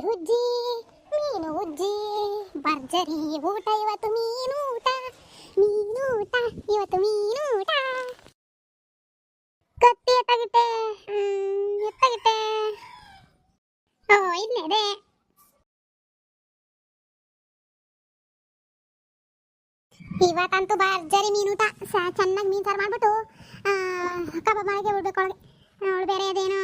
ಹುಜ್ಜಿ ಮೀನು ಉಜ್ಜಿ ಭರ್ಜರಿ ಊಟ ಇವತ್ತು ಮೀನು ಊಟ. ಮೀನು ಊಟ ಇವತ್ತು ಮೀನು ಊಟ. ಕತ್ತಿ ಎತ್ತಾಗಿಟ್ಟೆ ಹ್ಮ್, ಓ ಇಲ್ಲದೆ ಇವತ್ತಂತೂ ಭರ್ಜರಿ ಮೀನೂಟ ಸ ಚೆನ್ನಾಗಿ ಮೀನು ಸಾರು ಮಾಡ್ಬಿಟ್ಟು ಕಬಾಬ್ ಮಾಡಿಗೆ ಬಿಡ್ಬೇಕು ಅವಳಿಗೆ ಅವಳು ಬೇರೆ ಅದೇನೋ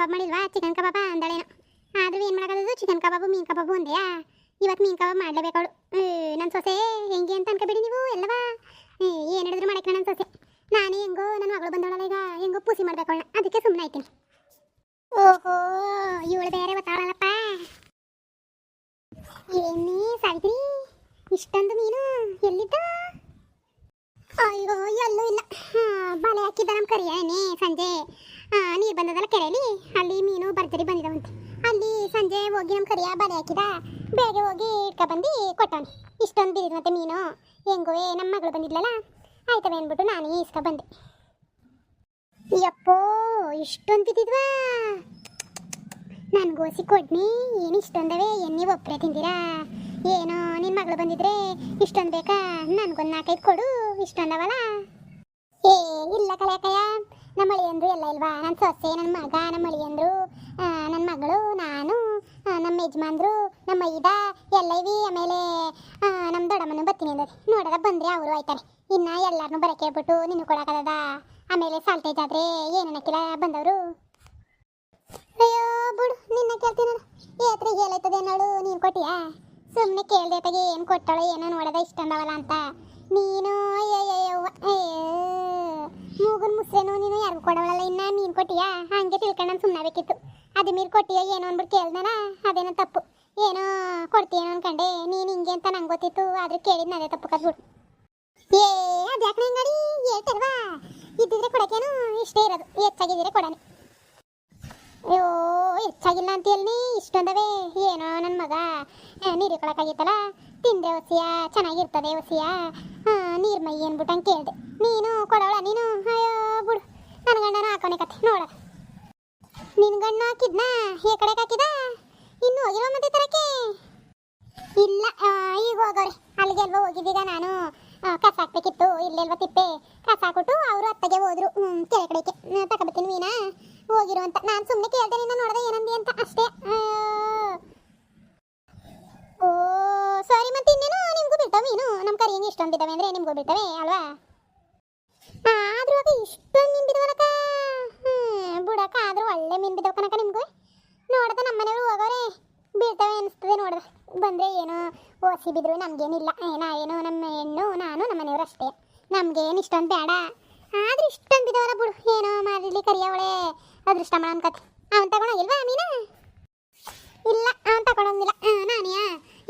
ಕಬಾಬ್ ಮಾಡಿಲ್ವಾ? ಚಿಕನ್ ಕಬಾಬ ಅಂದಳೇನು. ಆದರೂ ಏನು ಮಾಡೋದು ಚಿಕನ್ ಕಬಾಬು, ಮೀನು ಕಬಾಬು ಅಂದೆಯಾ ಇವತ್ತು ಮೀನು ಕಬಾಬ್ ಮಾಡಲೇಬೇಕವಳು ನನ್ನ ಸೊಸೆ ಹೆಂಗೆ ಅಂತ ಅನ್ಕೋಬೇಡಿ ನೀವು, ಎಲ್ಲವಾ? ಏನು ಹೇಳಿದ್ರು ಮಾಡಕ್ಕೆ ನನ್ನ ಸೊಸೆ. ನಾನೇ ಹೆಂಗೋ ನನ್ನ ಮಗಳು ಬಂದವಳಲ್ಲ ಈಗ, ಹೆಂಗೋ ಪೂಸಿ ಮಾಡ್ಬೇಕು ಅದಕ್ಕೆ ಸುಮ್ಮನೆ ಆಯ್ತೀನಿ ಓಹೋ, ಇವಳು ಬೇರೆ ಗೊತ್ತಾಳಲ್ಲಪ್ಪ ಏನೇ ಸಾವಿತ್ರಿ, ಇಷ್ಟೊಂದು ಮೀನು ಎಲ್ಲಿದ್ದ? ಅಯ್ಯೋ, ಎಲ್ಲೂ ಇಲ್ಲ. ಬಲೆ ಹಾಕಿದ್ದ ನಮ್ಮ ಕರಿಯನೇ ಸಂಜೆ? ನೀರು ಬಂದದಲ್ಲ ಕೆರೆಯಲ್ಲಿ ಅಲ್ಲಿ ಮೀನು ಭರ್ಜರಿ ಬಂದಿದವಂತೆ. ಅಲ್ಲಿ ಸಂಜೆ ಹೋಗಿ ನಮ್ಮ ಕರಿಯ ಬಲೆ ಹಾಕಿದ. ಬೇಗ ಹೋಗಿ ಇಟ್ಕೊ ಬಂದು, ಕೊಟ್ಟವನೆ. ಇಷ್ಟೊಂದು ಬಿದ್ದಿದ್ವಂತೆ ಮೀನು. ಹೆಂಗೋ ನಮ್ಮ ಮಗಳು ಬಂದಿದ್ಲಲ್ಲ? ಆಯ್ತವೆ ಅಂದ್ಬಿಟ್ಟು ನಾನೇ ಇಸ್ಕೊ ಬಂದೆ. ಯಪ್ಪೋ, ಇಷ್ಟೊಂದು ಬಿದ್ದಿದ್ವಾ ನನ್ಗೋಸಿ ಕೊಡ್ನಿ. ಏನು ಇಷ್ಟೊಂದವೆ? ನೀವು ಒಬ್ಬರೇ ತಿಂದಿರಾ? ಏನೋ ಮಗಳು ಬಂದಿದ್ರೆ ಇಷ್ಟೊಂದು ಬೇಕಾ? ನನ್ಗೊಂದು ನಾಲ್ಕೈದು ಕೊಡು, ಇಷ್ಟೊಂದವಲ್ಲ? ಏ, ಇಲ್ಲ ಕಳೆಯಕಯ್ಯ ನಮ್ಮ ಅಳಿಯಂದ್ರು ಎಲ್ಲ ಇಲ್ವಾ? ನನ್ನ ಸೊಸೆ ನನ್ನ ಮಗ ನಮ್ಮ ಅಳಿಯಂದ್ರು ನನ್ನ ಮಗಳು, ನಾನು ನಮ್ಮ ಯಜಮಾನ್ರು, ನಮ್ಮ ಐದ ಎಲ್ಲ ಇವಿ. ಆಮೇಲೆ ನಮ್ಮ ದೊಡ್ಡಮ್ಮನ ಬರ್ತೀನಿ ಅಂದ್ರೆ. ನೋಡದ ಬಂದ್ರೆ ಅವರು ಆಯ್ತಾರೆ. ಇನ್ನ ಎಲ್ಲಾರನ್ನೂ ಬರಕ್ಕೆ ಹೇಳ್ಬಿಟ್ಟು ನಿನ್ನ ಕೊಡಕದ ಆಮೇಲೆ ಸಾಲ್ಟೇಜ್ ಆದ್ರೆ ಏನೇನಕ್ಕಿಲ್ಲ ಬಂದವರು? ಅಯ್ಯೋ, ಬಿಡು, ನಿನ್ನ ಕೇಳ್ತೀನಿ ಏತ್ರ ಹೇಳೈತದೆ ನೋಡು ನೀನು ಕೊಟ್ಟಿಯಾ? ಸುಮ್ಮನೆ ಕೇಳ್ದೆ ತಗೆ ಏನು ಕೊಟ್ಟಳು ಏನೋ ನೋಡದ ಇಷ್ಟ ಅಂದವಲ್ಲ ಅಂತ. ನೀನು ಮೂಗನ್ ಮುಸ್ರೇನು ನೀನು ಯಾರಿಗೂ ಕೊಡವಲ್ಲ ಇನ್ನ ನೀನು ಕೊಟ್ಟಿಯಾ? ಹಂಗೆ ತಿಳ್ಕೊಂಡು ಸುಮ್ಮನೆ ಬೇಕಿತ್ತು. ಅದು ಮೀರಿ ಕೊಟ್ಟಿಯೋ ಏನೋ ಅಂದ್ಬಿಟ್ಟು ಕೇಳ್ದನ? ಅದೇನೋ ತಪ್ಪು. ಏನೋ ಕೊಡ್ತೀಯೇನೋ ಅನ್ಕಂಡೆ. ನೀನು ಹಿಂಗೆ ಅಂತ ನಂಗೆ ಗೊತ್ತಿತ್ತು, ಆದ್ರೆ ಕೇಳಿದ್ನ ಅದೇ ತಪ್ಪು ಕದ್ಬಿಡು. ಏ, ಅದ್ಯಾಕೆ ನಂಗಡಿ ಹೇಳ್ತಾರವಾ? ಇದ್ದಿದ್ರೆ ಕೊಡೋಕೇನು ಇಷ್ಟೇ ಇರೋದು. ಹೆಚ್ಚಾಗಿದ್ದರೆ ಕೊಡನೆ. ಅಯ್ಯೋ, ಹೆಚ್ಚಾಗಿಲ್ಲ ಅಂತ ಹೇಳಿ ಇಷ್ಟೊಂದವೇ? ಏನೋ ನನ್ನ ಮಗ. ನೀರು ಕೊಡೋಕ್ಕಾಗಿತ್ತಲ್ಲ ತಿಂದೆ ಒಸಿಯ, ಚೆನ್ನಾಗಿರ್ತದೆ ಒಸಿಯ? ನೀರು ಮೈ ಅಂದ್ಬಿಟ್ಟು ಹಂಗೆ ಕೇಳಿದೆ. ನೀನು ಕೊಡೋಳ ನೀನು? ಅಯ್ಯೋ, ಬಿಡು. ನನ್ನ ಗಂಡನ ಹಾಕೋನೆ ಕತೆ ನೋಡ. ನಿನ್ನ ಗಂಡ ಹಾಕಿದ್ನ? ಈ ಕಡೆ ಹಾಕಿದ ಇನ್ನು ಹೋಗಿಲ್ವ ಮತ್ತೆ ತರಕ್ಕೆ? ಇಲ್ಲ ಈಗ ಹೋಗೋರಿ ಅಲ್ಲಿಗೆ ಅಲ್ವಾ ಹೋಗಿದ್ದೀಗ ನಾನು? ಕಸ ಹಾಕ್ಬೇಕಿತ್ತು, ಇಲ್ಲೆಲ್ವ ತಿಪ್ಪೆ. ಕಸ ಹಾಕ್ಬಿಟ್ಟು ಅವರು ಅತ್ತಗೆ ಹೋದ್ರು. ಕೆರೆ ಕಡೆಗೆ ಮೀನ. ಹೋಗಿರು ಅಂತ. ನಾನು ಸುಮ್ಮನೆ ಕೇಳ್ದೆ, ನಿನ್ನ ನೋಡ್ದೆ ಏನಂದಿ ಅಂತ. ಅಷ್ಟೇ. ಓ, ಸಾರಿ ಮತ್ತೆ ಇನ್ನೇನು? ನಿಮ್ಗೂ ಬಿಡ್ತಾವೆ ಮೀನು? ನಮ್ಮ ಕರಿ ಹೆಂಗೆ ಇಷ್ಟೊಂದು ಬಿದ್ದಾವೆ ಅಂದ್ರೆ ನಿಮ್ಗೂ ಬಿಡ್ತವೆ, ಅಲ್ವಾ? ಆದ್ರೂ ಇಷ್ಟೊಂದು ಮೀನು ಹ್ಞೂ ಬುಡಕ್ಕ, ಆದರೂ ಒಳ್ಳೆ ಮೀನು ಬಿದ್ದವ ಕನಕ ನಿಮ್ಗೂ. ನೋಡ್ದೆ ನಮ್ಮ ಹೋಗೋರೆ. ಬೀಳ್ತಾವೆ ಅನಿಸ್ತದೆ ನೋಡ್ದೆ. ಬಂದರೆ ಏನೋ, ಓಸಿ ಬಿದ್ರು, ನಮಗೇನಿಲ್ಲ. ಏನೋ ಏನೋ, ನಮ್ಮ ಹೆಣ್ಣು, ನಾನು, ನಮ್ಮ ಮನೆಯವರು ಅಷ್ಟೇ. ನಮ್ಗೇನು ಇಷ್ಟೊಂದು ಬೇಡ. ಆದ್ರೆ ಇಷ್ಟೊಂದು ಬಿದ್ದವಲ್ಲ ಬಿಡು. ಏನೋ ಮಾಡಲಿ ಕರಿಯವಳೆ. ಅದೃಷ್ಟ ಮಾಡೋ ಅನ್ಕತ್ತೆ. ಅವನ್ ತಗೊಳಂಗಿಲ್ವಾ ಮೀನಾ ಇಲ್ಲ ಅವನ್ ತಗೊಳಂಗಿಲ್ಲ. ನಾನೇ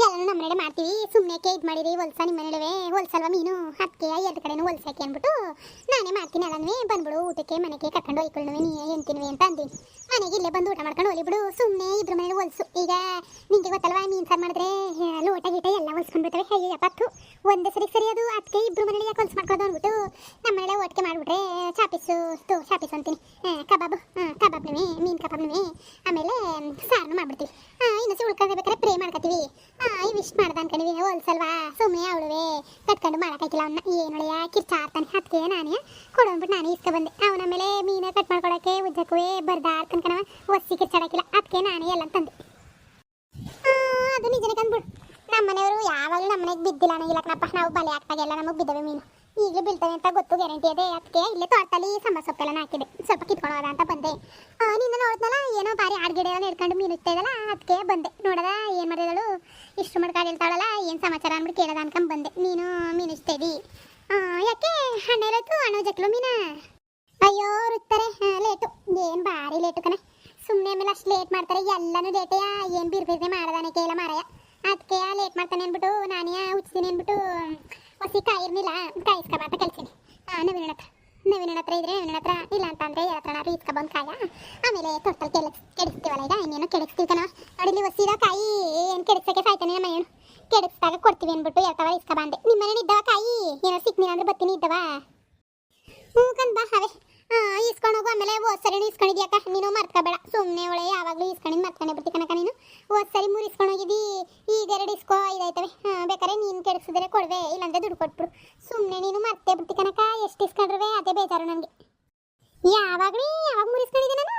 ಎಲ್ಲ ನಮ್ಮ ಮನೆಯಲ್ಲೇ ಮಾಡ್ತೀವಿ. ಸುಮ್ಮನೆ ಇದು ಮಾಡಿರಿ? ಹೊಲ್ಸ ನಿಮ್ಮ ಮನೆಯಲ್ಲೇ ಹೊಲ್ಸಲ್ವ ಮೀನು? ಅದಕ್ಕೆ ಎರಡು ಕಡೆನೂ ಹೊಲ್ಸಕ್ಕೆ ಅಂದ್ಬಿಟ್ಟು ನಾನೇ ಮಾಡ್ತೀನಿ ಎಲ್ಲನೂ ಬಂದ್ಬಿಡು, ಊಟಕ್ಕೆ, ಮನೆಗೆ ಕರ್ಕೊಂಡು ಹೋಯ್ಕೊಳ್ಳುವೆ ನೀ ಎಂತಿನ್ವಿ ಅಂತ ಅಂದೀನಿ ಮನೆಗೆ ಇಲ್ಲೇ ಬಂದು ಊಟ ಮಾಡ್ಕೊಂಡು ಹೋಲಿ ಬಿಡು. ಸುಮ್ಮನೆ ಇದ್ರ ಮನೇಲಿ ಹೊಲ್ಸು. ಈಗ ನಿಮಗೆ ಗೊತ್ತಲ್ವಾ ಮೀನು ಸಾರು ಮಾಡಿದ್ರೆ? ಲೋಟ ಗೀಟ ಎಲ್ಲ ಹೊಲ್ಸ್ಕೊಂಡ್ಬಿಡ್ತವೆ ಹೇಗೆ ಪತ್ತು. ಒಂದೇ ಸರಿ ಸರಿ ಅದು. ಅದಕ್ಕೆ ಇಬ್ರು ಮನೇಲಿ ಯಾಕೆ ಹೊಲ್ಸ್ ಮಾಡ್ಕೊಳ್ಳೋದು ಅಂದ್ಬಿಟ್ಟು ನಮ್ಮ ಮನೇಲೆ ಒಟ್ಟಿಗೆ ಮಾಡಿಬಿಟ್ರೆ ಚಾಪಿಸು, ತು, ಚಾಪಿಸು ಅಂತೀನಿ. ಕಬಾಬು. ಕಬಾಬ್ನವೇ ಮೀನು ಕಬಾಬ್ನವೇ ಆಮೇಲೆ ಸಾರನ್ನು ಮಾಡ್ಬಿಡ್ತೀವಿ. ಇನ್ನೊಂದು ಸಿ ಮಾಡ್ದ ಅನ್ಕೊಂಡಿವಿ ಹೋಲ್ಸಲ್ವಾ ಸುಮ್ಮನೆ ಅವಳುವೆ. ಕಟ್ಕೊಂಡು ಮಾಡೋಕ್ಕಾಗಿಲ್ಲ ಅವನ್ನ ಏನೊಳೆಯ ಕಿರ್ಚಾಡ್ತಾನೆ. ಅದಕ್ಕೆ ನಾನೇ ಕೊಡೋನ್ಬಿಟ್ಟು ನಾನೇ ಇಸ್ಕೊ ಬಂದೆ. ಅವನ ಮೇಲೆ ಮೀನ ಕಟ್ ಮಾಡ್ಕೊಳಕ್ಕೆ ಉಜ್ಜಕ್ಕೂ ಬರ್ದ ಕಣವ ಒಸಿ ಕಿರ್ಚಾಡಕ್ಕಿಲ್ಲ. ಅದಕ್ಕೆ ನಾನೇ ಎಲ್ಲ ತಂದೆ. ಅದು ನಿಜನೇ ಕಂದ್ಬಿಡು ನಮ್ಮ ಯಾವಾಗಲೂ ನಮ್ಮ ಮನೆಗೆ ಬಿದ್ದಿಲ್ಲ ಅನ್ನಂಗಿಲ್ಲ ಕಣಪ್ಪ. ನಾವು ಬಲೆ ಹಾಕ್ದಾಗೆಲ್ಲ ನಮಗೆ ಬಿದ್ದವೆ ಮೀನು. ಈಗಲೂ ಬೀಳ್ತವೆ ಅಂತ ಗೊತ್ತು ಗ್ಯಾರಂಟಿ ಅದೇ. ಅದಕ್ಕೆ ಇಲ್ಲೇ ತೋಟದಲ್ಲಿ ಸಮ ಸೊಪ್ಪೆಲ್ಲ ಹಾಕಿದೆ. ಸ್ವಲ್ಪ ಕಿತ್ಕೊಳ್ಳೋದ ಅಂತ ಬಂದೆ. ನಿನ್ನ ನೋಡಿದ್ನಲ್ಲ ಏನೋ ಬಾರಿ ಆಡ್ಗಿಡೆ ಎಲ್ಲ ಹಿಡ್ಕೊಂಡು ಮೀನು ಇದಲ್ಲ ಅದಕ್ಕೆ ಬಂದೆ. ನೋಡದ ಏನು ಮಾಡಿದಳು? ಇಷ್ಟು ಮಾಡ್ಕೊಂಡು ಹೇಳ್ತಾಳಲ್ಲ ಏನು ಸಮಾಚಾರ ಅಂದ್ಬಿಟ್ಟು ಕೇಳೋದ ಅನ್ಕೊಂಡ್ ಬಂದೆ. ನೀನು ಮೀನು ಆ, ಯಾಕೆ? ಅಣ್ಣ ಇರೋದು ಹಣ್ಣು ಜಕ್ಲು ಮೀನ? ಅಯ್ಯೋ ರುತ್ತಾರೆ. ಲೇಟು ಏನು ಭಾರಿ ಲೇಟು ಕಣ. ಸುಮ್ಮನೆ ಆಮೇಲೆ ಅಷ್ಟು ಲೇಟ್ ಮಾಡ್ತಾರೆ. ಎಲ್ಲನೂ ಲೇಟೆಯ ಏನು ಬಿರ್ಬಿರ್ದೆ ಮಾಡದಾನೆ ಕೇಳ ಮಾರಾಯ. ಅದಕ್ಕೆ ಲೇಟ್ ಮಾಡ್ತಾನೆ ಅಂದ್ಬಿಟ್ಟು ನಾನೇ ಹುಚ್ತೀನಿ ಅಂದ್ಬಿಟ್ಟು ಹೊಸಿ ಕಾಯಿರ್ನಿಲ್ಲ ಕಾಯಿಸ್ಕೊಬಾತ ಕಲ್ಸಿನಿ. ನವೀನ ಹತ್ರ. ನವೀನ ಹತ್ರ ಇದ್ರೆ ನವೀನ ಹತ್ರ ಇಲ್ಲ ಅಂತ ಅಂದ್ರೆ ಯಾರ ಹತ್ರ ಇಸ್ಕೊಬಂದು ಕಾಯ. ಆಮೇಲೆ ತೋಟದಲ್ಲಿ ಕೆಳ ಕೆಡಿಸ್ತೀವಲ್ಲ ಈಗ, ಇನ್ನೇನು ಕೆಡಿಸ್ತೀವಿ ಕಣ. ನೋಡಿಲಿ ಹೊಸಿದ ಕಾಯಿ ಏನು ಕೆಡಿಸಕ್ಕೆ ಸಾಯ್ತಾನೆ ನಮ್ಮ ಏನು ಕೆಡಿಸ್ದಾಗ ಕೊಡ್ತೀವಿ ಅಂದ್ಬಿಟ್ಟು ಯಾವ ಇಸ್ಕೊಬಂದೆ ನಿಮ್ಮ ಮನೇಲಿ ಇದ್ದವ ಕಾಯಿ? ಏನೋ ಸಿಕ್ನಿಲ್ಲ ಅಂದ್ರೆ ಬತ್ತೀನಿ ಇದ್ದವ? ಹ್ಞೂ ಕಂದ ಅವೇ ಇಸ್ಕೊಂಡು ಹೋಗು, ಆಮೇಲೆ ಹೋದ್ ಸರಿ ಇಸ್ಕೊಂಡಿದ್ಯಾಕ ನೀನು ಮರ್ತ್ಕೋಬೇಡ. ಸುಮ್ಮನೆ ಒಳ್ಳೆ ಯಾವಾಗಲೂ ಇಸ್ಕೊಂಡಿದ್ದು ಮರ್ತ್ಕೊಂಡೆ ಬಿಡ್ತಿ ಕನಕ ನೀನು. ಹೋದ್ ಸರಿ ಮೂರು ಇಸ್ಕೊಂಡು ಹೋಗಿದ್ದಿ ಈಗ ಎರಡು ಇಸ್ಕೋ ಇದಾಯ್ತವೆ. ಬೇಕಾದ್ರೆ ನೀನು ಕೆಡಿಸಿದ್ರೆ ಕೊಡುವೆ, ಇಲ್ಲಾಂದ್ರೆ ದುಡ್ಡು ಕೊಟ್ಬಿಡು. ಸುಮ್ಮನೆ ನೀನು ಮರ್ತೇ ಬಿಡ್ತಿ ಎಷ್ಟು ಇಸ್ಕೊಂಡ್ರೆ ಅದೇ ಬೇಜಾರು ನನಗೆ ಯಾವಾಗ್ರೀ ಯಾವಾಗ ಮೂರು ಇಸ್ಕೊಂಡಿದ್ದೆ ನಾನು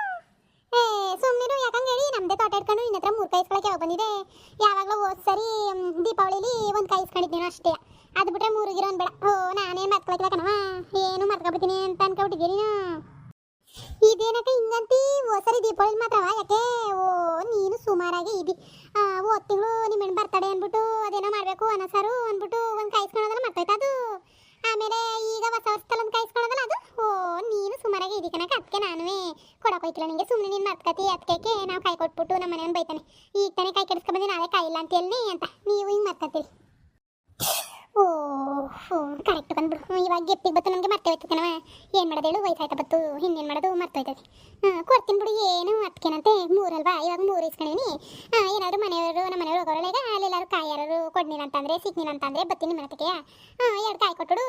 ಏ ಸುಮ್ಮನಿರು ಯಾಕಂಗೆ ಹೇಳಿ ನಮ್ಮದೇ ತೋಟ ಇಟ್ಕೊಂಡು ನಿನ್ನ ಹತ್ರ ಮೂರು ಕೈ ಇಸ್ಕೊಳಕ್ಕೆ ಯಾವಾಗ ಬಂದಿದೆ ಯಾವಾಗಲೂ ಹೋದ್ ಸರಿ ಮ್, ದೀಪಾವಳಿಲಿ ಒಂದು ಕೈ ಇಸ್ಕೊಂಡಿದ್ದೀನಿ ಅಷ್ಟೇ ಅದು ಬಿಟ್ರೆ ಮೂರಿಗಿರೋ ಬೇಡ ಓ ನಾನೇನು ಮರ್ಕೊಳಕ್ಕೆ ಕಣವ ಏನು ಮರ್ಕೊಬಿಡ್ತೀನಿ ಅಂತ ಅನ್ಕೊಬಿಟ್ಟಿದ್ದೀನಿ ನೀನು ಇದೇನಕ್ಕ ಹಿಂಗಂತಿ? ಹೋದ್ ಸರಿ ದೀಪಾವಳಿ ಮಾತ್ರವ ಯಾಕೆ? ಓ, ನೀನು ಸುಮಾರಾಗಿ ಇದಿ. ಓ ತಿಂಗಳು ನಿಮ್ಮ ಹೆಣ್ಣು ಬರ್ತಡೆ ಅಂದ್ಬಿಟ್ಟು ಅದೇನೋ ಮಾಡಬೇಕು, ಅನಸಾರು ಸಾರು ಅಂದ್ಬಿಟ್ಟು ಒಂದು ಕಾಯಿಸ್ಕೊಳೋದಲ್ಲ ಮರ್ತೋಯ್ತು ಅದು. ಆಮೇಲೆ ಈಗ ಹೊಸ ವರ್ಷದಲ್ಲಿ ಒಂದು ಕಾಯಿಸ್ಕೊಳೋದಲ್ಲ ಅದು? ಓ, ನೀನು ಸುಮಾರಾಗಿ ಇದಿ ಕನಕ ಅದಕ್ಕೆ ನಾನುವೇ ಕೊಡಕ್ಕೆ ಹೋಯ್ತಿಲ್ಲ ನಿಂಗೆ. ಸುಮ್ಮನೆ ನೀನು ಮರ್ತ್ಕತಿ ಅದಕ್ಕೆ ನಾವು ಕಾಯಿ ಕೊಟ್ಬಿಟ್ಟು ನಮ್ಮ ಮನೆಯವ್ನು ಬೈತಾನೆ. ಈಗ ತಾನೇ ಕಾಯಿ ಕೆಡಿಸ್ಕೊಂಡ್ಬಂದು ಬಂದು ನಾಳೆ ಕಾಯಿಲ್ಲ ಅಂತ ಎಲ್ಲಿ ಅಂತ. ನೀವು ಹಿಂಗೆ ಮರ್ಕತ್ತೀರಿ ಓ ಹೋ ಕರೆಕ್ಟ್ ಬಂದ್ಬಿಡು. ಇವಾಗ ಗೆಪ್ಪಿಗೆ ಬತ್ತು ನಮಗೆ ಮರ್ತೇ ಹೋಯ್ತು ಕಣವ ಏನು ಮಾಡೋದು ಹೇಳು? ವಯಸ್ಸಾಯ್ತಾ ಬತ್ತು? ಹಿಂಗೇನು ಮಾಡೋದು? ಮರ್ತೋಯ್ತದೆ ಹಾಂ ಕೊಡ್ತೀನಿ ಬಿಡು, ಏನು ಅದಕ್ಕೇನಂತೆ ಮೂರಲ್ವಾ? ಇವಾಗ ಮೂರು ಇಸ್ಕೊಂಡಿನಿ ಹಾಂ, ಏನಾದರೂ ಮನೆಯವರು ನಮ್ಮ ಮನೆಯವರು ಹೋಗೋರಲ್ಲ ಈಗ ಅಲ್ಲೆಲ್ಲರೂ ಕಾಯಿ ಯಾರು ಕೊಡ್ನಿಲ್ಲ ಅಂತಂದರೆ ಅಂತಂದ್ರೆ ಅಂತಂದರೆ ಬತ್ತೀನಿ ನಿಮ್ಮ ಮನೆಗೆ ಹಾಂ ಎರಡು ಕಾಯಿ ಕೊಟ್ಟುಡು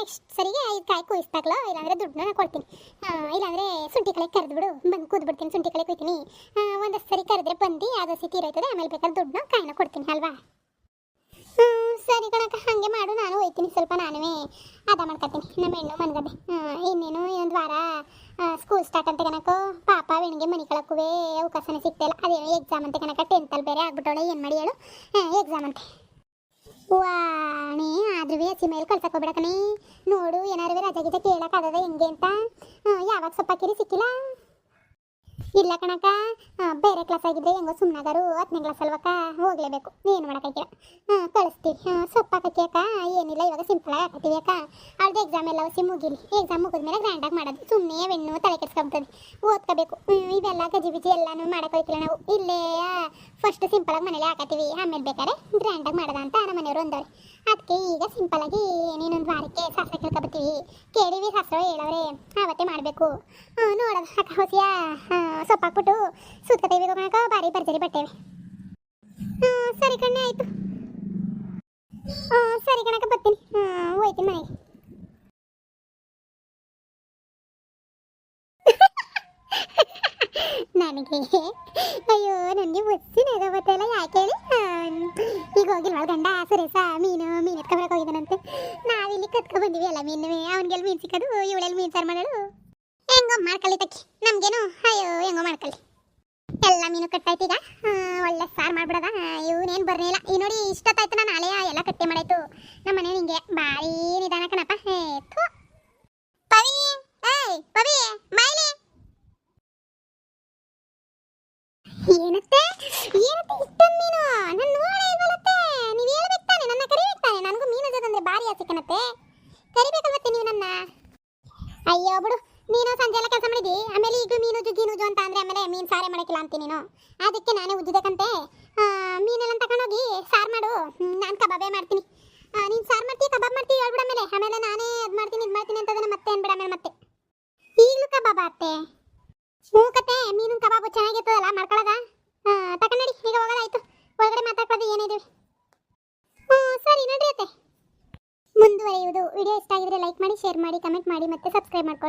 ನೆಕ್ಸ್ಟ್ ಸರಿಗೆ ಐದು ಕಾಯಿ ಕುಯಿಸ್ತಾಕ್ಲೋ ಇಲ್ಲಾಂದರೆ ದುಡ್ಡನ್ನ ನಾನು ಕೊಡ್ತೀನಿ. ಹಾಂ ಇಲ್ಲಾಂದರೆ ಶುಂಠಿ ಕಲೆ ಕರೆದ್ಬಿಡು. ಬಂದು ಕೂದ್ಬಿಡ್ತೀನಿ ಶುಂಠಿ ಕಳೆ ಕುಯ್ತೀನಿ. ಒಂದಷ್ಟು ಸರಿ ಕರೆದ್ರೆ ಬಂದು ಅದು ಸಿಟಿ ಇರೋಯ್ತದೆ ಆಮೇಲೆ ಬೇಕಾದ್ರೆ ದುಡ್ಡನ್ನ ಕಾಯಿನ ಕೊಡ್ತೀನಿ, ಅಲ್ವಾ? ಕಣಕ್ಕ ಹಾಗೆ ಮಾಡು, ನಾನು ಹೋಯ್ತೀನಿ, ಸ್ವಲ್ಪ ನಾನುವೇ ಅದ ಮಾಡ್ಕೊತೀನಿ ನಮ್ಮ ಹೆಣ್ಣು ಮನ್ಗದೆ ಇನ್ನೇನು ಇನ್ನೊಂದು ವಾರ ಸ್ಕೂಲ್ ಸ್ಟಾರ್ಟ್ ಅಂತ ಕಣಕ, ಪಾಪ ಬೆಳಿಗ್ಗೆ ಮನೆ ಕಳಕ್ಕುವೆ ಅವಕಾಶನೇ ಸಿಗ್ತಾಯಿಲ್ಲ ಅದೇನು ಎಕ್ಸಾಮ್ ಅಂತ ಕಣಕ ಟೆಂತಲ್ಲಿ ಬೇರೆ ಆಗ್ಬಿಟ್ಟವಳೆ, ಏನು ಮಾಡಿ ಹೇಳು? ಎಕ್ಸಾಮ್ ಅಂತೆ. ವಾಣಿ, ಆದ್ರೂ ಹಸಿ ಮೇಲೆ ಕಳ್ಸಕ್ ಹೋಗ್ಬೇಡ ಕಣೆ. ನೋಡು, ಏನಾರು ರಜೆ ಗಿಜೆ ಹೆಂಗೆ ಅಂತ? ಯಾವಾಗ ಯಾವಾಗ ಸೊಪ್ಪಾಕಿರಿ ಸಿಕ್ಕಿಲ್ಲ? ಇಲ್ಲ ಕಣಕ ಬೇರೆ ಕ್ಲಾಸ್ ಆಗಿದ್ರೆ ಹೆಂಗೋ ಸುಮ್ಮನಾದರು ಹತ್ತನೇ ಕ್ಲಾಸ್ ಅಲ್ವಕ್ಕ, ಹೋಗ್ಲೇಬೇಕು. ಏನು ಮಾಡೋಕ್ಕಾಗಿಲ್ಲ ಹಾಂ ಕಳಿಸ್ತೀವಿ ಸೊಪ್ಪು ಹಾಕಕ್ಕೆ ಏನಿಲ್ಲ, ಇವಾಗ ಸಿಂಪಲ್ ಆಗಿ ಹಾಕತ್ತೀವಿ ಅಕ್ಕ. ಅವ್ರದ್ದು ಎಕ್ಸಾಮ್ ಎಲ್ಲ ಹೊಸಿ ಮುಗಿಲಿ. ಎಕ್ಸಾಮ್ ಮುಗಿದ್ಮೇಲೆ ಗ್ರ್ಯಾಂಡಾಗಿ ಮಾಡೋದು. ಸುಮ್ಮನೆ ಹೆಣ್ಣು ತಲೆ ಕೆಡ್ಸ್ಕೊಂತದೆ ಓದ್ಕೋಬೇಕು. ಇವೆಲ್ಲ ಗಜಿ ಬಿಜಿ ಎಲ್ಲಾನು ನಾವು. ಇಲ್ಲೇ ಫಸ್ಟ್ ಸಿಂಪಲಾಗಿ ಮನೇಲಿ ಹಾಕತ್ತೀವಿ. ಆಮೇಲೆ ಬೇಕಾದ್ರೆ ಗ್ರ್ಯಾಂಡಾಗಿ ಮಾಡೋದ ಅಂತ ನಮ್ಮ ಮನೆಯವರು ಅಂದವ್ರೆ. ಅದಕ್ಕೆ ಈಗ ಸಿಂಪಲಾಗಿ ಏನೇನೊಂದು ವಾರಕ್ಕೆ ಶಾಸ್ತ್ರ ಕೇಳ್ಕೊಬತ್ತೀವಿ. ಕೇಳಿವಿ ಶಾಸ್ತ್ರ ಹೇಳವ್ರೆ. ಆವತ್ತೇ ಮಾಡಬೇಕು. ನೋಡೋದು ಅಕ್ಕ ಹೊಸಿಯ. ಸೊಪ್ಪು ಹಾಕ್ಬಿಟ್ಟು ಸುತ್ಕತೇವಿ ಕಣಕ ಭಾರಿ ಭರ್ಜರಿ ಬಟ್ಟೆವೆ. ಹ್ಮ್, ಸರಿ ಕಣ್ಣೆ ಆಯ್ತು. ಹ್ಮ್, ಸರಿ ಕಣಕ ಬರ್ತೀನಿ. ಹ್ಮ್, ಹೋಯ್ತೀನಿ ಮನೆಗೆ. ನನಗೆ? ಅಯ್ಯೋ ನನಗೆ ಮುಚ್ಚಿನ ಗೊತ್ತಿಲ್ಲ ಯಾಕೆ ಹೇಳಿ? ಈಗ ಹೋಗಿಲ್ವ ಗಂಡ ಸುರೇಶ ಮೀನು ಮೀನು ಎತ್ಕೊಬರಕ್ಕೆ ಹೋಗಿದ್ದಾನಂತೆ. ನಾವಿಲ್ಲಿ ಕತ್ಕೊ ಬಂದಿವಿ ಎಲ್ಲ ಮೀನು ಅವನಿಗೆಲ್ಲ ಮೀನು ಸಿಕ್ಕದು ಇವಳೆಲ್ಲ ಮೀನು ಸಾರು ಮಾಡೋದು. ಹೆಂಗೋ ಮಾಡ್ಕೊಳ್ಳಿ ತಕ್ಕಿ. ನಮ್ಗೇನು? ಅಯ್ಯೋ, ಹೆಂಗೋ ಮಾಡ್ಕೊಳ್ಳಿ. ಎಲ್ಲ ಮೀನು ಕಟ್ಟಾಯ್ತೀಗ ಒಳ್ಳೆ ಸಾರು ಮಾಡ್ಬಿಡದ. ಇವನೇನು ಇಲ್ಲ. ಈ ನೋಡಿ ಇಷ್ಟೊತ್ತಾಯ್ತು ನಾನು ಅಲೆಯ ಎಲ್ಲ ಕಟ್ಟೆ ಮಾಡಾಯ್ತು. ನಮ್ಮ ಮನೆ ನಿಂಗೆ ಭಾರಿ ನಿಧಾನ ಕಣಪ್ಪ. ಹೇ. ಪವಿ, ಏಯ್, ಪವಿ, ಮೈಲಿ. ಏನತ್ತೆ? ಏನತ್ತೆ ಇಷ್ಟೊಂದು ಮೀನು? ನನ್ನ ನೋಡೇ ಇಲ್ವಲ್ಲತ್ತೆ ನೀವು ಹೇಳ್ಬೇಕು ತಾನೆ, ನನ್ನ ಕರಿಬೇಕು ತಾನೆ. ನನಗೂ ಮೀನು ಜೊತೆ ಭಾರಿ ಆಸೆ ಕಣತ್ತೆ. ಕರಿಬೇಕಲ್ವತ್ತೆ ನೀವು ನನ್ನ? ಅಯ್ಯೋ, ಬಿಡು. ನೀನು ಸಂಜೆ ಎಲ್ಲ ಕೆಲಸ ಮಾಡಿದಿ ಆಮೇಲೆ ಈಗ ಮೀನು ಜುಗ್ಗಿ ನುಜು ಅಂತ ಅಂದ್ರೆ ಆಮೇಲೆ ಮೀನು ಸಾರೇ ಮಾಡಕ್ಕಿಲ್ಲ ಅಂತೀನಿ ನೀನು. ಅದಕ್ಕೆ ನಾನೇ ಉಜ್ಜಬೇಕಂತೆ ಮೀನೆಲ್ಲ ತಗೊಂಡೋಗಿ ಸಾರು ಮಾಡು. ನಾನು ಕಬಾಬೇ ಮಾಡ್ತೀನಿ. ನೀನು ಸಾರು ಮಾಡ್ತೀವಿ ಕಬಾಬ್ ಮಾಡ್ತೀವಿ ಹೇಳ್ಬಿಡ ಆಮೇಲೆ. ಆಮೇಲೆ ನಾನೇ ಅದು ಮಾಡ್ತೀನಿ, ಇದು ಮಾಡ್ತೀನಿ ಅಂತದನ್ನ ಮತ್ತೆ ಅನ್ಬಿಡ ಆಮೇಲೆ ಮತ್ತೆ. ಈಗಲೂ ಕಬಾಬ್ ಅತ್ತೆ ಹ್ಞೂ ಕತೆ, ಮೀನು ಕಬಾಬು ಚೆನ್ನಾಗಿರ್ತದಲ್ಲ ಮಾಡ್ಕೊಳ್ಳೋದ ತಗೊಂಡಿ ಈಗ ಹೋಗೋದಾಯ್ತು ಒಳಗಡೆ ಮಾತಾಡ್ಕೊಳ್ಳೋದು ಏನಿದೆ ಹ್ಞೂ ಸರಿ ನಡ್ರಿ ಅತ್ತೆ